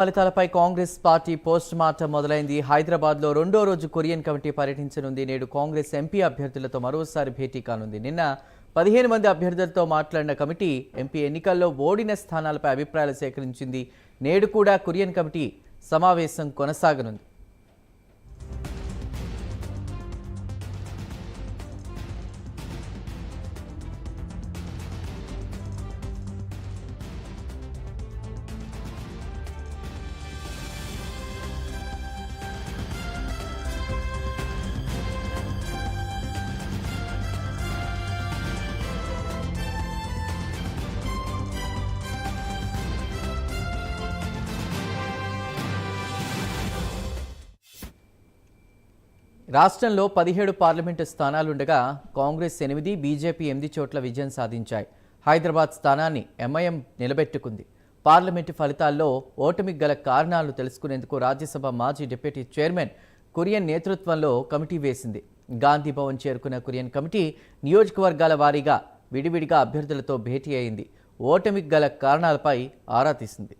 ఫలితాలపై Congress party post mortem మొదలైంది. హైదరాబాద్లో రెండో రోజు కొరియన్ కమిటీ పర్యటించనుంది. నేడు కాంగ్రెస్ ఎంపీ అభ్యర్థులతో మరోసారి భేటీ కానుంది. నిన్న పదిహేను మంది అభ్యర్థులతో మాట్లాడిన కమిటీ ఎంపీ ఎన్నికల్లో ఓడిన స్థానాలపై అభిప్రాయాలు సేకరించింది. నేడు కూడా కొరియన్ కమిటీ సమావేశం కొనసాగనుంది. రాష్ట్రంలో పదిహేడు పార్లమెంటు స్థానాలుండగా కాంగ్రెస్ ఎనిమిది బీజేపీ ఎనిమిది చోట్ల విజయం సాధించాయి. హైదరాబాద్ స్థానాన్ని ఎంఐఎం నిలబెట్టుకుంది. పార్లమెంటు ఫలితాల్లో ఓటమికి గల కారణాలు తెలుసుకునేందుకు రాజ్యసభ మాజీ డిప్యూటీ చైర్మన్ కురియన్ నేతృత్వంలో కమిటీ వేసింది. గాంధీ భవన్ చేరుకున్న కురియన్ కమిటీ నియోజకవర్గాల వారీగా విడివిడిగా అభ్యర్థులతో భేటీ అయింది. ఓటమికి గల కారణాలపై ఆరా తీసింది.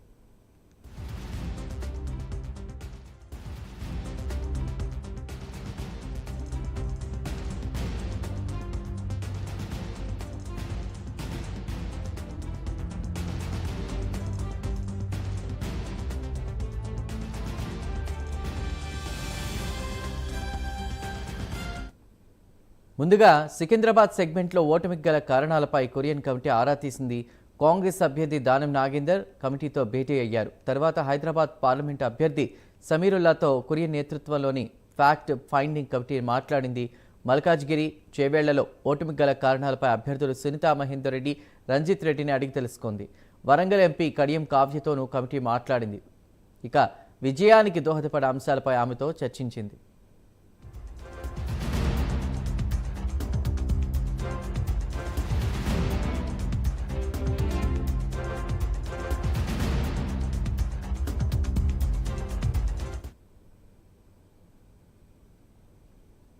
ముందుగా సికింద్రాబాద్ సెగ్మెంట్లో ఓటమికి గల కారణాలపై కొరియన్ కమిటీ ఆరా తీసింది. కాంగ్రెస్ అభ్యర్థి దానం నాగేందర్ కమిటీతో భేటీ అయ్యారు. తర్వాత హైదరాబాద్ పార్లమెంటు అభ్యర్థి సమీరుల్లాతో కొరియన్ నేతృత్వంలోని ఫ్యాక్ట్ ఫైండింగ్ కమిటీ మాట్లాడింది. మల్కాజ్గిరి చేవేళ్ళలో ఓటమికి గల కారణాలపై అభ్యర్థులు సునీతా మహేందర్ రెడ్డి రంజిత్ రెడ్డిని అడిగి తెలుసుకుంది. వరంగల్ ఎంపీ కడియం కావ్యతోనూ కమిటీ మాట్లాడింది. ఇక విజయానికి దోహదపడే అంశాలపై ఆమెతో చర్చించింది.